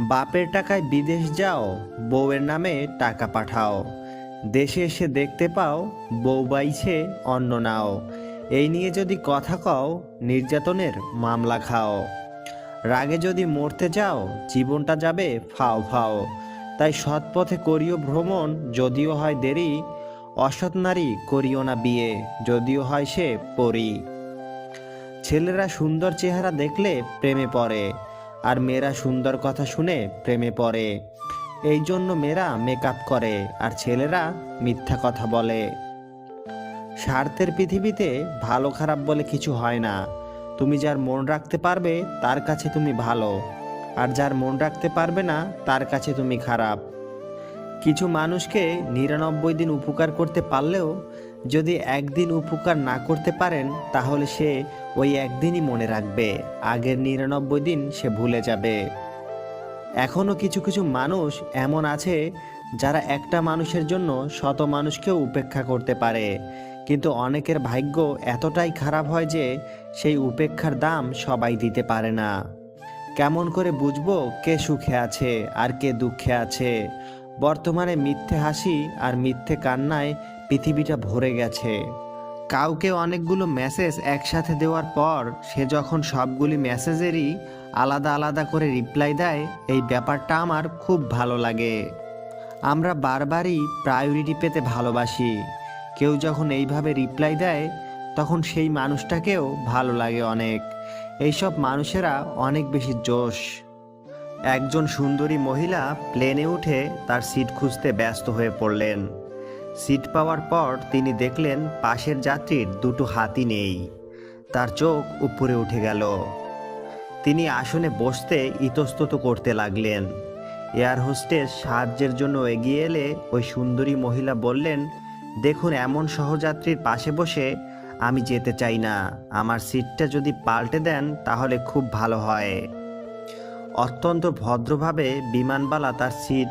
বাপের টাকায় বিদেশ যাও, বউয়ের নামে টাকা পাঠাও। দেশে এসে দেখতে পাও, বউ বাইছে, অন্ন নাও। এই নিয়ে যদি কথা কও, নির্যাতনের মামলা খাও। রাগে যদি মরতে যাও, জীবনটা যাবে ফাও ফাও। তাই সৎ পথে করিও ভ্রমণ, যদিও হয় দেরি। অসৎ নারী করিও না বিয়ে, যদিও হয় সে পরী। ছেলেরা সুন্দর চেহারা দেখলে প্রেমে পড়ে। আর মেয়েরা সুন্দর কথা শুনে প্রেমে পড়ে। এই জন্য মেয়েরা মেকআপ করে আর ছেলেরা মিথ্যা কথা বলে। স্বার্থের পৃথিবীতে ভালো খারাপ বলে কিছু হয় না। তুমি যার মন রাখতে পারবে, তার কাছে তুমি ভালো। আর যার মন রাখতে পারবে না, তার কাছে তুমি খারাপ। কিছু মানুষকে নিরানব্বই দিন উপকার করতে পারলেও যদি একদিন উপকার না করতে পারেন, তাহলে সে ওই একদিনই মনে রাখবে। আগের নিরানব্বই দিন সে ভুলে যাবে। এখনও কিছু কিছু মানুষ এমন আছে, যারা একটা মানুষের জন্য শত মানুষকেও উপেক্ষা করতে পারে। কিন্তু অনেকের ভাগ্য এতটাই খারাপ হয় যে, সেই উপেক্ষার দাম সবাই দিতে পারে না। কেমন করে বুঝব কে সুখে আছে আর কে দুঃখে আছে? বর্তমানে মিথ্যে হাসি আর মিথ্যে কান্নায় পৃথিবীটা ভরে গেছে। কাউকে অনেকগুলো মেসেজ একসাথে দেওয়ার পর সে যখন সবগুলি মেসেজেরই আলাদা আলাদা করে রিপ্লাই দেয়, এই ব্যাপারটা আমার খুব ভালো লাগে। আমরা বারবারই প্রায়োরিটি পেতে ভালোবাসি। কেউ যখন এইভাবে রিপ্লাই দেয়, তখন সেই মানুষটাকেও ভালো লাগে অনেক। এইসব মানুষেরা অনেক বেশি জোশ। একজন সুন্দরী মহিলা প্লেনে উঠে তার সিট খুঁজতে ব্যস্ত হয়ে পড়লেন। সিট পাওয়ার পর তিনি দেখলেন পাশের যাত্রীর দুটো হাতি নেই। তার চোখ উপরে উঠে গেল। তিনি আসনে বসতে ইতস্তত করতে লাগলেন। এয়ার হোস্টেস সাহায্যের জন্য এগিয়ে এলে ওই সুন্দরী মহিলা বললেন, দেখুন, এমন সহযাত্রীর পাশে বসে আমি যেতে চাই না। আমার সিটটা যদি পাল্টে দেন, তাহলে খুব ভালো হয়। অত্যন্ত ভদ্রভাবে বিমানবালা তার সিট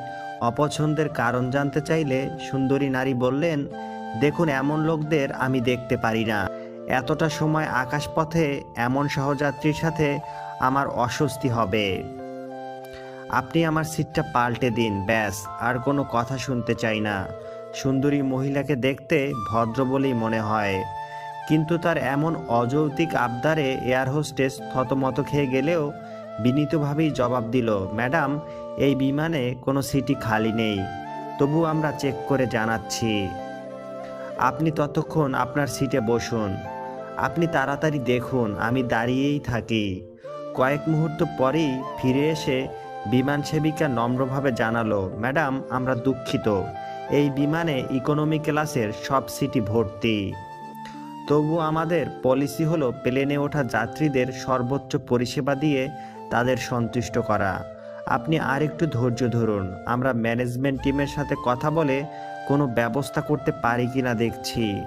অপছন্দের কারণ জানতে চাইলে সুন্দরী নারী বললেন, দেখুন, এমন লোকদের আমি দেখতে পারি না। এতটা সময় আকাশপথে এমন সহযাত্রীর সাথে আমার অস্বস্তি হবে। আপনি আমার সিটটা পাল্টে দিন, ব্যাস, আর কোনো কথা শুনতে চাই না। সুন্দরী মহিলাকে দেখতে ভদ্র বলেই মনে হয়। কিন্তু তার এমন অযৌক্তিক আবদারে এয়ার হোস্টেস থতমত খেয়ে গেলেও বিনীতভাবেই জবাব দিল, ম্যাডাম এই বিমানে কোনো সিটি খালি নেই। তবু আমরা চেক করে জানাচ্ছি। আপনি ততক্ষণ আপনার সিটে বসুন। আপনি তাড়াতাড়ি দেখুন, আমি দাঁড়িয়েই থাকি। কয়েক মুহূর্ত পরেই ফিরে এসে বিমান সেবিকা নম্রভাবে জানালো, ম্যাডাম, আমরা দুঃখিত। এই বিমানে ইকোনমি ক্লাসের সব সিটি ভর্তি। তবু আমাদের পলিসি হলো প্লেনে ওঠা যাত্রীদের সর্বোচ্চ পরিষেবা দিয়ে তাদের সন্তুষ্ট করা। আপনি আরেকটু ধৈর্য ধরুন। আমরা ম্যানেজমেন্ট টিমের সাথে কথা বলে কোনো ব্যবস্থা করতে পারি কি না দেখছি।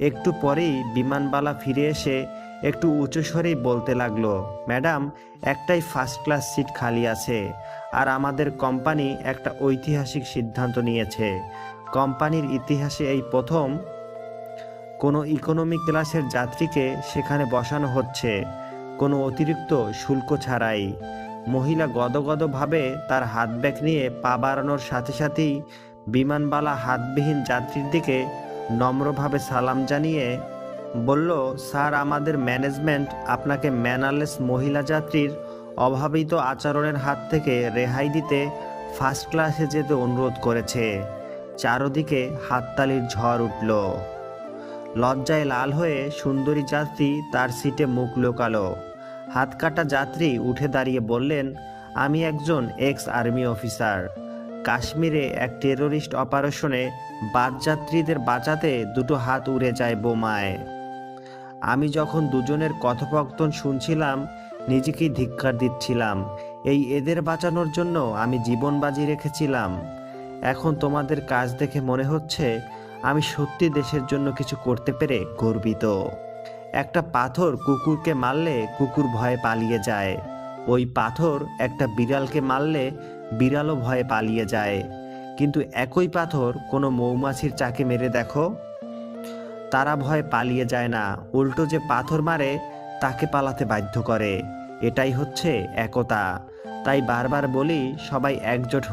একটু পরেই বিমানবালা ফিরে এসে একটু উঁচু স্বরেই বলতে লাগল, ম্যাডাম, একটাই ফার্স্ট ক্লাস সিট খালি আছে। আর আমাদের কোম্পানি একটা ঐতিহাসিক সিদ্ধান্ত নিয়েছে। কোম্পানির ইতিহাসে এই প্রথম কোনো ইকোনমি ক্লাসের যাত্রীকে সেখানে বসানো হচ্ছে। কোনো অতিরিক্ত শুল্ক ছাড়াই। মহিলা গদগদভাবে তার হাত ব্যাগ নিয়ে পা বাড়ানোর সাথে সাথেই বিমানবালা হাতবিহীন যাত্রীর দিকে নম্রভাবে সালাম জানিয়ে বলল, স্যার, আমাদের ম্যানেজমেন্ট আপনাকে ম্যানারলেস মহিলা যাত্রীর অভাবিত আচরণের হাত থেকে রেহাই দিতে ফার্স্ট ক্লাসে যেতে অনুরোধ করেছে। চারদিকে হাততালির ঝড় উঠল। লজ্জায় লাল হয়ে সুন্দরী যাত্রী তার সিটে মুখ লোকালো। হাত কাটা যাত্রী উঠে দাঁড়িয়ে বললেন, আমি একজন এক্স আর্মি অফিসার। কাশ্মীরে এক টেরোরিস্ট অপারেশনে বাদ যাত্রীদের বাঁচাতে দুটো হাত উড়ে যায় বোমায়। আমি যখন দুজনের কথোপকথন শুনছিলাম, নিজেকেই ধিক্কার দিচ্ছিলাম। এই এদের বাঁচানোর জন্য আমি জীবন বাজি রেখেছিলাম। এখন তোমাদের কাজ দেখে মনে হচ্ছে, আমি সত্যি দেশের জন্য কিছু করতে পেরে গর্বিত। একটা পাথর কুকুরকে মারলে কুকুর ভয়ে পালিয়ে যায়। ওই পাথর একটা বিড়ালকে মারলে বিড়ালও ভয়ে পালিয়ে যায়। কিন্তু একই পাথর কোনো মৌমাছির চাকে মেরে দেখো? তারা ভয়ে পালিয়ে যায় না। উল্টো যে পাথর মারে, তাকে পালাতে বাধ্য করে। এটাই হচ্ছে একতা। তাই বারবার বলি, সবাই একজোট হয়ে